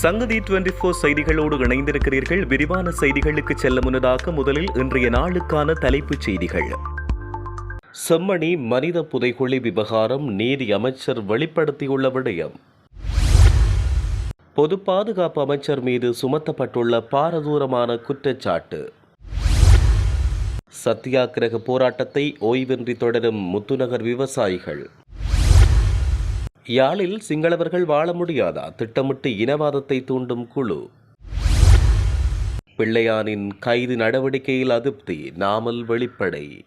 சங்கதி twenty four செய்திகளோடு இணைந்திருக்கிறீர்கள். விரிவான செய்திகளுக்கு செல்ல முன்னதாக முதலில் இன்றைய நாளுக்கான தலைப்புச் செய்திகள். செம்மணி மனித புதைகுழி விவகாரம் நீதி அமைச்சர் வெளிப்படுத்தியுள்ள விடயம். பொது பாதுகாப்பு அமைச்சர் மீது சுமத்தப்பட்டுள்ள பாரதூரமான குற்றச்சாட்டு. சத்தியாகிரக போராட்டத்தை ஓய்வின்றி தொடரும் முத்துநகர் விவசாயிகள். யாழில் சிங்களவர்கள் வாழ முடியாதா? திட்டமிட்டு இனவாதத்தை தூண்டும் குழு. பிள்ளையானின் கைது நடவடிக்கையில் அதிருப்தி நாமல் வெளிப்படை.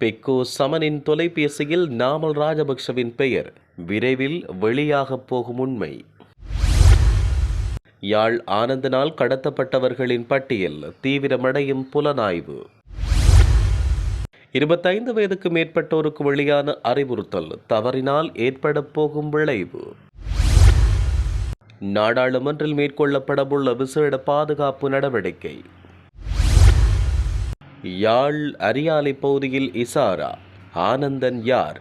பெக்கோ சமனின் தொலைபேசியில் நாமல் ராஜபக்ஷவின் பெயர் விரைவில் வெளியாகப் போகும் உண்மை. யாழ் ஆனந்தனால் கடத்தப்பட்டவர்களின் பட்டியல் தீவிரமடையும் புலனாய்வு. இருபத்தைந்து வயதுக்கு மேற்பட்டோருக்கு வெளியான அறிவுறுத்தல் தவறினால் ஏற்பட போகும் விளைவு. நாடாளுமன்றில் மேற்கொள்ளப்படவுள்ள விசேட பாதுகாப்பு நடவடிக்கை. யாழ் அரியாலை பகுதியில் இசாரா ஆனந்தன் யார்?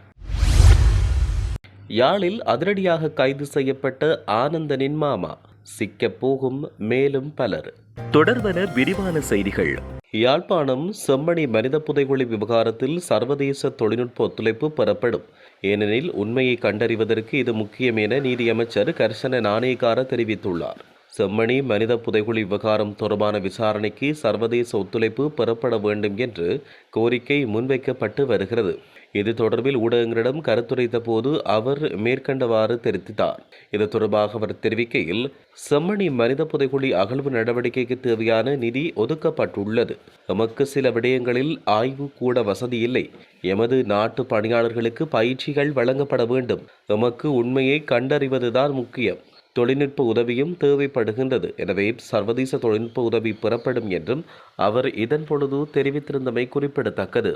யாழில் அதிரடியாக கைது செய்யப்பட்ட ஆனந்தனின் மாமா சிக்கப்போகும் மேலும் பலர். தொடர்வன விரிவான செய்திகள். யாழ்ப்பாணம் செம்மணி மனித புதைகுழி விவகாரத்தில் சர்வதேச தொழில்நுட்ப ஒத்துழைப்பு பெறப்படும். ஏனெனில் உண்மையை கண்டறிவதற்கு இது முக்கியம் என நீதியமைச்சர் கர்ஷன நாணயக்கார தெரிவித்துள்ளார். செம்மணி மனித புதைகுழி விவகாரம் தொடர்பான விசாரணைக்கு சர்வதேச ஒத்துழைப்பு பெறப்பட வேண்டும் என்று கோரிக்கை முன்வைக்கப்பட்டு வருகிறது. இது தொடர்பில் ஊடகங்களிடம் கருத்துரைத்த போது அவர் மேற்கண்டவாறு தெரிவித்தார். இது தொடர்பாக அவர் தெரிவிக்கையில் செம்மணி மனித புதைகுழி அகழ்வு நடவடிக்கைக்கு தேவையான நிதி ஒதுக்கப்பட்டுள்ளது. எமக்கு சில விடயங்களில் ஆய்வு கூட வசதி இல்லை. எமது நாட்டு பணியாளர்களுக்கு பயிற்சிகள் வழங்கப்பட வேண்டும். எமக்கு உண்மையை கண்டறிவதுதான் முக்கியம். தொழில்நுட்ப உதவியும் தேவைப்படுகின்றது. எனவே சர்வதேச தொழில்நுட்ப உதவி பெறப்படும் என்றும் அவர் இதன் பொழுது தெரிவித்திருந்தமை குறிப்பிடத்தக்கது.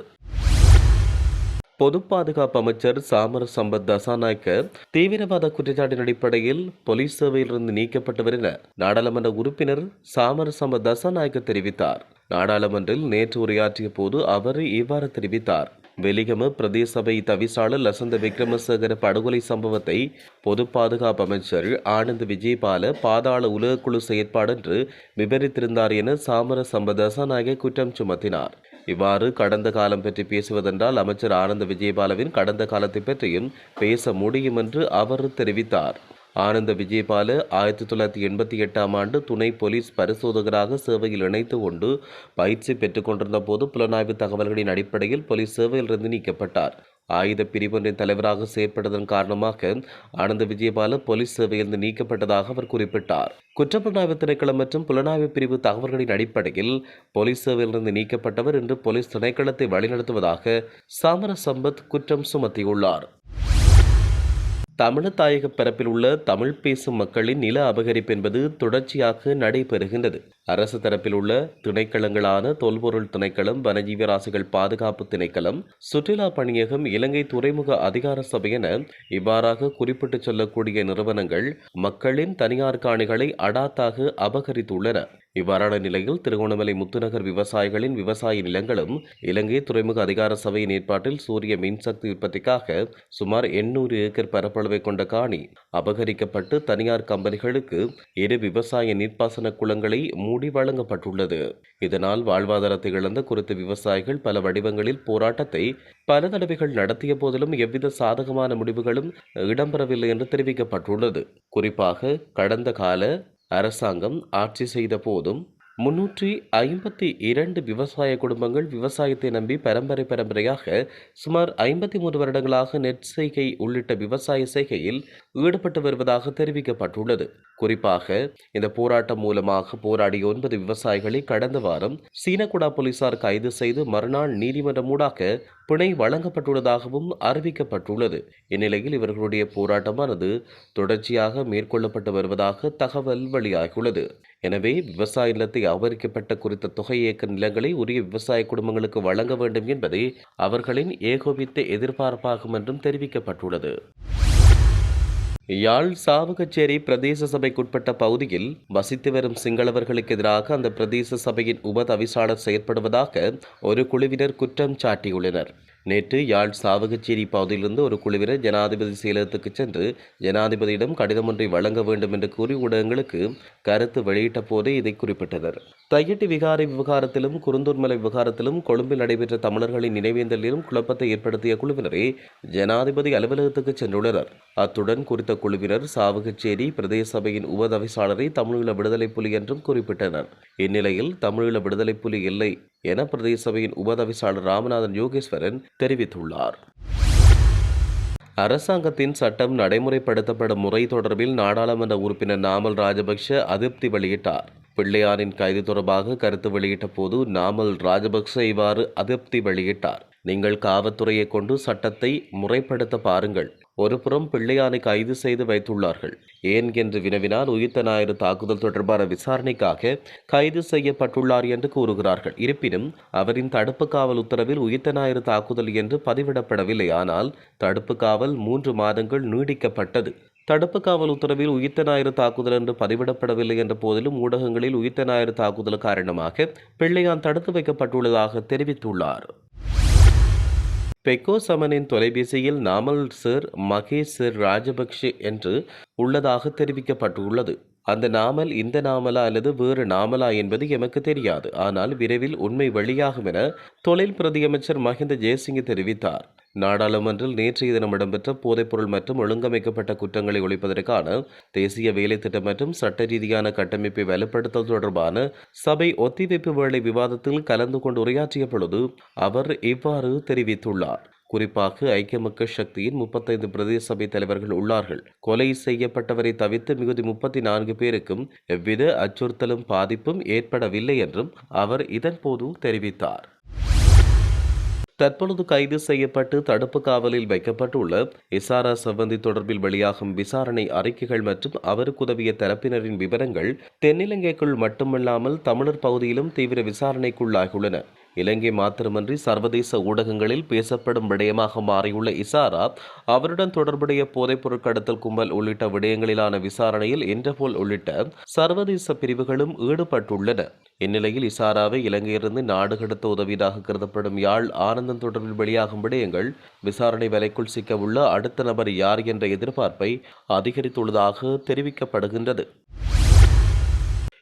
பொது பாதுகாப்பு அமைச்சர் சாமர சம்பத் தசாநாயக்க தீவிரவாத குற்றச்சாட்டின் அடிப்படையில் போலீஸ் சேவையிலிருந்து நீக்கப்பட்டவர் என நாடாளுமன்ற உறுப்பினர் சாமர சம்பத் தசாநாயக்க தெரிவித்தார். நாடாளுமன்றில் நேற்று உரையாற்றிய போது அவர் இவ்வாறு தெரிவித்தார். வெலிகம பிரதேச சபை தவிசாளர் லசந்த விக்ரமசேகர படுகொலை சம்பவத்தை பொது பாதுகாப்பு அமைச்சர் ஆனந்த் விஜயபால பாதாள உலகக்குழு செயற்பாடு என்று விவரித்திருந்தார் என சாமர சம்பதசாநாயக குற்றம் சுமத்தினார். இவ்வாறு கடந்த காலம் பற்றி பேசுவதென்றால் அமைச்சர் ஆனந்த விஜயபாலவின் கடந்த காலத்தை பற்றியும் பேச முடியும் என்று அவர் தெரிவித்தார். ஆனந்த விஜயபால ஆயிரத்தி தொள்ளாயிரத்தி எண்பத்தி எட்டாம் ஆண்டு துணை போலீஸ் பரிசோதகராக சேவையில் இணைத்து கொண்டு பயிற்சி பெற்றுக் கொண்டிருந்த போது புலனாய்வு தகவல்களின் அடிப்படையில் போலீஸ் சேவையிலிருந்து நீக்கப்பட்டார். ஆயுத பிரிவொன்றின் தலைவராக செயற்பட்டதன் காரணமாக ஆனந்த விஜயபால போலீஸ் சேவையிலிருந்து நீக்கப்பட்டதாக அவர் குறிப்பிட்டார். குற்றப்புலனாய்வு திணைக்களம் மற்றும் புலனாய்வு பிரிவு தகவல்களின் அடிப்படையில் போலீஸ் சேவையிலிருந்து நீக்கப்பட்டவர் என்று போலீஸ் திணைக்களத்தை வழிநடத்துவதாக சாமர சம்பத் குற்றம் சுமத்தியுள்ளார். தமிழ் தாயக பரப்பில் உள்ள தமிழ் பேசும் மக்களின் நில அபகரிப்பு என்பது தொடர்ச்சியாக நடைபெறுகின்றது. அரசு தரப்பில் உள்ள திணைக்களங்களான தொல்பொருள் திணைக்களம் வனஜீவராசிகள் பாதுகாப்பு திணைக்களம் சுற்றுலா பணியகம் இலங்கை துறைமுக அதிகார சபை என இவ்வாறாக குறிப்பிட்டு சொல்லக்கூடிய நிறுவனங்கள் மக்களின் தனியார் காணிகளை அடாத்தாக அபகரித்துள்ளன. இவ்வாறான நிலையில் திருகோணமலை முத்துநகர் விவசாயிகளின் விவசாய நிலங்களும் இலங்கை துறைமுக அதிகார சபையின் ஏற்பாட்டில் சூரிய மின்சக்தி உற்பத்திக்காக சுமார் எண்ணூறு ஏக்கர் பரப்பளவை கொண்ட காணி அபகரிக்கப்பட்டு தனியார் கம்பெனிகளுக்கு இரு விவசாய நீர்ப்பாசன குளங்களை மூடி வழங்கப்பட்டுள்ளது. இதனால் வாழ்வாதாரத்தை இழந்த குறித்த விவசாயிகள் பல வடிவங்களில் போராட்டத்தை பல தடவைகள் நடத்திய போதிலும் எவ்வித சாதகமான முடிவுகளும் இடம்பெறவில்லை என்று தெரிவிக்கப்பட்டுள்ளது. குறிப்பாக கடந்த கால அரசாங்கம் ஆட்சி செய்த போதும் முன்னூற்றி ஐம்பத்தி இரண்டு விவசாய குடும்பங்கள் விவசாயத்தை நம்பி பரம்பரை பரம்பரையாக சுமார் ஐம்பத்தி மூன்று வருடங்களாக நெற் செய்கை உள்ளிட்ட விவசாய செய்கையில் ஈடுபட்டு வருவதாக தெரிவிக்கப்பட்டுள்ளது. குறிப்பாக இந்த போராட்டம் மூலமாக போராடிய ஒன்பது விவசாயிகளை கடந்த வாரம் சீனகுடா போலீசார் கைது செய்து மறுநாள் நீதிமன்றம் ஊடாக பிணை வழங்கப்பட்டுள்ளதாகவும் அறிவிக்கப்பட்டுள்ளது. இந்நிலையில் இவர்களுடைய போராட்டமானது தொடர்ச்சியாக மேற்கொள்ளப்பட்டு வருவதாக தகவல் வெளியாகியுள்ளது. எனவே விவசாய நிலத்தை அபகரிக்கப்பட்ட குறித்த தொகை இயக்க நிலங்களை உரிய விவசாய குடும்பங்களுக்கு வழங்க வேண்டும் என்பதே அவர்களின் ஏகோபித்த எதிர்பார்ப்பாகும் என்றும் தெரிவிக்கப்பட்டுள்ளது. யாழ் சாவகச்சேரி பிரதேச சபைக்குட்பட்ட பகுதியில் வசித்து வரும் சிங்களவர்களுக்கு எதிராக அந்த பிரதேச சபையின் உப தவிசாளர் செயற்படுவதாக ஒரு குழுவினர் குற்றம் சாட்டியுள்ளனர். நேற்று யாழ் சாவகச்சேரி பகுதியிலிருந்து ஒரு குழுவினர் ஜனாதிபதி செயலகத்துக்கு சென்று ஜனாதிபதியிடம் கடிதம் ஒன்றை வழங்க வேண்டும் என்று கூறி ஊடகங்களுக்கு கருத்து வெளியிட்ட போதே இதை குறிப்பிட்டனர். தையட்டி விகாரை விவகாரத்திலும் குருந்தூர்மலை விவகாரத்திலும் கொழும்பில் நடைபெற்ற தமிழர்களின் நினைவேந்தலிலும் குழப்பத்தை ஏற்படுத்திய குழுவினரே ஜனாதிபதி அலுவலகத்துக்கு சென்றுள்ளனர். அத்துடன் குறித்த குழுவினர் சாவகச்சேரி பிரதேச சபையின் உபதவிசாளரை தமிழீழ விடுதலை புலி என்றும் குறிப்பிட்டனர். இந்நிலையில் தமிழீழ விடுதலை புலி இல்லை என பிரதேச சபையின் உபதவிசாளர் ராமநாதன் யோகேஸ்வரன் தெரிவித்துள்ளார். அரசாங்கத்தின் சட்டம் நடைமுறைப்படுத்தப்படும் முறை தொடர்பில் நாடாளுமன்ற உறுப்பினர் நாமல் ராஜபக்ஷ அதிருப்தி வெளியிட்டார். பிள்ளையாரின் கைது தொடர்பாக கருத்து வெளியிட்ட போது நாமல் ராஜபக்ச இவ்வாறு அதிருப்தி வெளியிட்டார். நீங்கள் காவல்துறையை கொண்டு சட்டத்தை முறைப்படுத்த பாருங்கள். ஒருபுறம் பிள்ளையானை கைது செய்து வைத்துள்ளார்கள். ஏன் என்று வினவினால் உயிர்த்த ஞாயிறு தாக்குதல் தொடர்பான விசாரணைக்காக கைது செய்யப்பட்டுள்ளார் என்று கூறுகிறார்கள். இருப்பினும் அவரின் தடுப்பு காவல் உத்தரவில் உயிர்த்த ஞாயிறு தாக்குதல் என்று பதிவிடப்படவில்லை. ஆனால் தடுப்பு காவல் மூன்று மாதங்கள் நீடிக்கப்பட்டது. தடுப்பு காவல் உத்தரவில் உயிர்த்த ஞாயிறு தாக்குதல் என்று பதிவிடப்படவில்லை என்ற போதிலும் ஊடகங்களில் உயிர்த்த ஞாயிறு தாக்குதல் காரணமாக பிள்ளையான் தடுத்து வைக்கப்பட்டுள்ளதாக தெரிவித்துள்ளார். பெக்கோ சமனின் தொலைபேசியில் நாமல் சர் மகேஷ் சர் ராஜபக்ஷ என்று உள்ளதாக தெரிவிக்கப்பட்டுள்ளது. அந்த நாமல் இந்த நாமலா அல்லது வேறு நாமலா என்பது எமக்கு தெரியாது. ஆனால் விரைவில் உண்மை வெளியாகும் என தொழில் பிரதியமைச்சர் மஹிந்த ஜெயசிங் தெரிவித்தார். நாடாளுமன்றில் நேற்றைய தினம் இடம்பெற்ற போதைப்பொருள் மற்றும் ஒழுங்கமைக்கப்பட்ட குற்றங்களை ஒழிப்பதற்கான தேசிய வேலை திட்டம் மற்றும் சட்ட ரீதியான கட்டமைப்பை வலுப்படுத்தல் தொடர்பான சபை ஒத்திவைப்பு வேலை விவாதத்தில் கலந்து கொண்டு உரையாற்றிய பொழுது அவர் இவ்வாறு தெரிவித்துள்ளார். குறிப்பாக ஐக்கிய மக்கள் சக்தியின் முப்பத்தைந்து பிரதேச சபை தலைவர்கள் உள்ளார்கள். கொலை செய்யப்பட்டவரை தவிர்த்து மிகுதி முப்பத்தி நான்கு பேருக்கும் எவ்வித அச்சுறுத்தலும் பாதிப்பும் ஏற்படவில்லை என்றும் அவர் இதன்போது தெரிவித்தார். தற்பொழுது கைது செய்யப்பட்டு தடுப்பு காவலில் வைக்கப்பட்டுள்ள இசாரா சம்பந்தி தொடர்பில் வெளியாகும் விசாரணை அறிக்கைகள் மற்றும் அவருக்கு உதவிய தரப்பினரின் விவரங்கள் தென்னிலங்கைக்குள் மட்டுமல்லாமல் தமிழர் பகுதியிலும் தீவிர விசாரணைக்குள்ளாகியுள்ளன. இலங்கை மாத்திரமன்றி சர்வதேச ஊடகங்களில் பேசப்படும் விடயமாக மாறியுள்ள இசாரா அவருடன் தொடர்புடைய போதைப்பொருள் கடத்தல் கும்பல் உள்ளிட்ட விடயங்களிலான விசாரணையில் இன்டர்போல் உள்ளிட்ட சர்வதேச பிரிவுகளும் ஈடுபட்டுள்ளன. இந்நிலையில் இசாராவை இலங்கையிலிருந்து நாடு கடத்த உதவியதாக கருதப்படும் யாழ் ஆனந்தன் தொடர்பில் வெளியாகும் விடயங்கள் விசாரணை வலைக்குள் சிக்கவுள்ள அடுத்த நபர் யார் என்ற எதிர்பார்ப்பை அதிகரித்துள்ளதாக தெரிவிக்கப்படுகின்றது.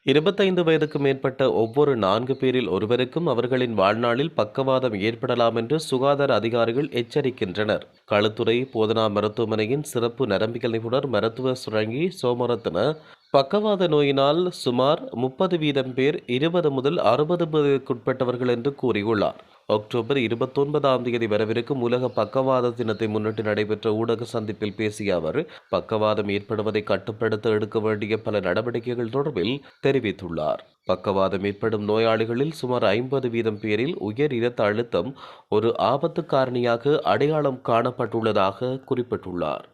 இருபத்தைந்து வயதுக்கு மேற்பட்ட ஒவ்வொரு நான்கு பேரில் ஒருவருக்கும் அவர்களின் வாழ்நாளில் பக்கவாதம் ஏற்படலாம் என்று சுகாதார அதிகாரிகள் எச்சரிக்கின்றனர். களுத்துறை போதனா மருத்துவமனையின் சிறப்பு நரம்பியல் நிபுணர் மருத்துவ சுரங்கி சோமரத்ன பக்கவாத நோயினால் சுமார் முப்பது வீதம் பேர் இருபது முதல் அறுபது வயதுக்குட்பட்டவர்கள் என்று கூறியுள்ளார். அக்டோபர் இருபத்தொன்பதாம் தேதி வரவிருக்கும் உலக பக்கவாத தினத்தை முன்னிட்டு நடைபெற்ற ஊடக சந்திப்பில் பேசிய அவர் பக்கவாதம் ஏற்படுவதை கட்டுப்படுத்த எடுக்க வேண்டிய பல நடவடிக்கைகள் தொடர்பில் தெரிவித்துள்ளார். பக்கவாதம் ஏற்படும் நோயாளிகளில் சுமார் ஐம்பது வீதம் பேரில் உயர் இரத்த அழுத்தம் ஒரு ஆபத்து காரணியாக அடையாளம் காணப்பட்டுள்ளதாக குறிப்பிட்டுள்ளார்.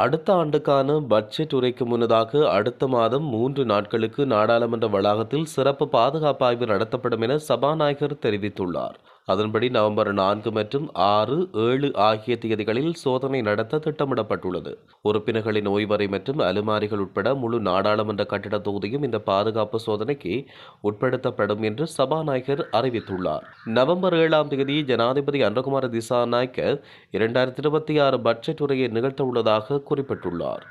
அடுத்த ஆண்டுக்கான பட்ஜெட் உரைக்கு முன்னதாக அடுத்த மாதம் மூன்று நாட்களுக்கு நாடாளுமன்ற வளாகத்தில் சிறப்பு பாதுகாப்பு ஆய்வு நடத்தப்படும் என சபாநாயகர் தெரிவித்துள்ளார். அதன்படி நவம்பர் நான்கு மற்றும் ஆறு ஏழு ஆகிய தேதிகளில் சோதனை நடத்த திட்டமிடப்பட்டுள்ளது. உறுப்பினர்களின் ஓய்வறை மற்றும் அலுமாரிகள் உட்பட முழு நாடாளுமன்ற கட்டிட தொகுதியும் இந்த பாதுகாப்பு சோதனைக்கு உட்படுத்தப்படும் என்று சபாநாயகர் அறிவித்துள்ளார். நவம்பர் ஏழாம் தேதி ஜனாதிபதி அன்றகுமார திசாநாயக்க இரண்டாயிரத்தி இருபத்தி ஆறு பட்ஜெட் உரையை நிகழ்த்த உள்ளதாக குறிப்பிட்டுள்ளார்.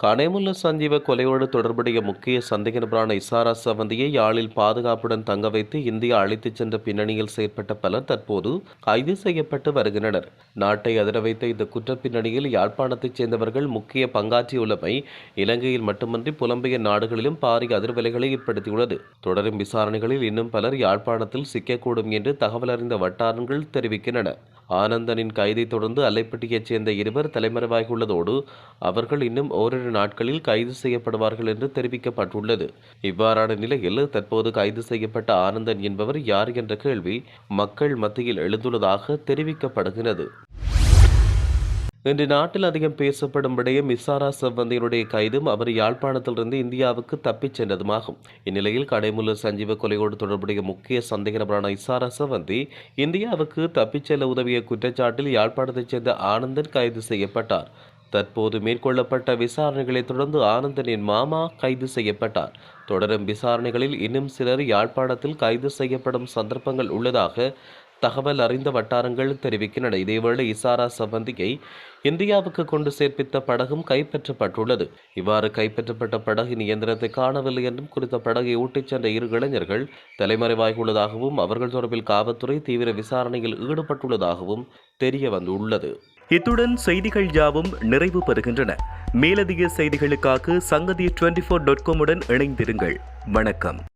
கனைமுல்ல சஞ்சீவ கொலையோடு தொடர்புடைய முக்கிய சந்தேக நபரான இசாரா சவந்தியை யாழில் பாதுகாப்புடன் தங்க வைத்து இந்தியா அழைத்துச் சென்ற பின்னணியில் செயற்பட்ட பலர் தற்போது கைது செய்யப்பட்டு வருகின்றனர். நாட்டை அதிர வைத்த இந்த குற்ற பின்னணியில் யாழ்ப்பாணத்தைச் சேர்ந்தவர்கள் முக்கிய பங்காற்றியுள்ளமை இலங்கையில் மட்டுமன்றி புலம்பெயர் நாடுகளிலும் பாரிய அதிர்வலைகளை ஏற்படுத்தியுள்ளது. தொடரும் விசாரணைகளில் இன்னும் பலர் யாழ்ப்பாணத்தில் சிக்கக்கூடும் என்று தகவல் அறிந்த வட்டாரங்கள் தெரிவிக்கின்றன. ஆனந்தனின் கைதை தொடர்ந்து அல்லைப்பட்டியைச் சேர்ந்த இருவர் தலைமறைவாகியுள்ளதோடு அவர்கள் இன்னும் ஓரிரு நாட்களில் கைது செய்யப்படுவார்கள் என்று தெரிவிக்கப்பட்டுள்ளது. இவ்வாறான நிலையில் தற்போது கைது செய்யப்பட்ட ஆனந்தன் என்பவர் யார் என்ற கேள்வி மக்கள் மத்தியில் எழுந்துள்ளதாக தெரிவிக்கப்படுகிறது. இன்று நாட்டில் அதிகம் பேசப்படும் விடயம் மிசாரா செவ்வந்தியினுடைய கைதும் அவர் யாழ்ப்பாணத்திலிருந்து இந்தியாவுக்கு தப்பிச் சென்றதுமாகும். இந்நிலையில் கடைமுல்ல சஞ்சீவ கொலையோடு தொடர்புடைய முக்கிய சந்தேக நபரான இசாரா செவ்வந்தி இந்தியாவுக்கு தப்பிச் செல்ல உதவிய குற்றச்சாட்டில் யாழ்ப்பாணத்தைச் சேர்ந்த ஆனந்தன் கைது செய்யப்பட்டார். தற்போது மேற்கொள்ளப்பட்ட விசாரணைகளைத் தொடர்ந்து ஆனந்தனின் மாமா கைது செய்யப்பட்டார். தொடரும் விசாரணைகளில் இன்னும் சிலர் யாழ்ப்பாணத்தில் கைது செய்யப்படும் சந்தர்ப்பங்கள் உள்ளதாக தகவல் அறிந்த வட்டாரங்கள் தெரிவிக்கின்றன. இதேவேளை இசாரா சம்பந்தியை இந்தியாவுக்கு கொண்டு சேர்ப்பித்த படகும் கைப்பற்றப்பட்டுள்ளது. இவ்வாறு கைப்பற்றப்பட்ட படகின் இயந்திரத்தை காணவில்லை என்றும் குறித்த படகை ஊட்டிச் சென்ற இரு இளைஞர்கள் தலைமறைவாகியுள்ளதாகவும் அவர்கள் தொடர்பில் காவல்துறை தீவிர விசாரணையில் ஈடுபட்டுள்ளதாகவும் தெரிய வந்துள்ளது இத்துடன் செய்திகள் யாவும் நிறைவு பெறுகின்றன. மேலதிக செய்திகளுக்காக சங்கதி டுவெண்டி ஃபோர் டாட் காமுடன் இணைந்திருங்கள். வணக்கம்.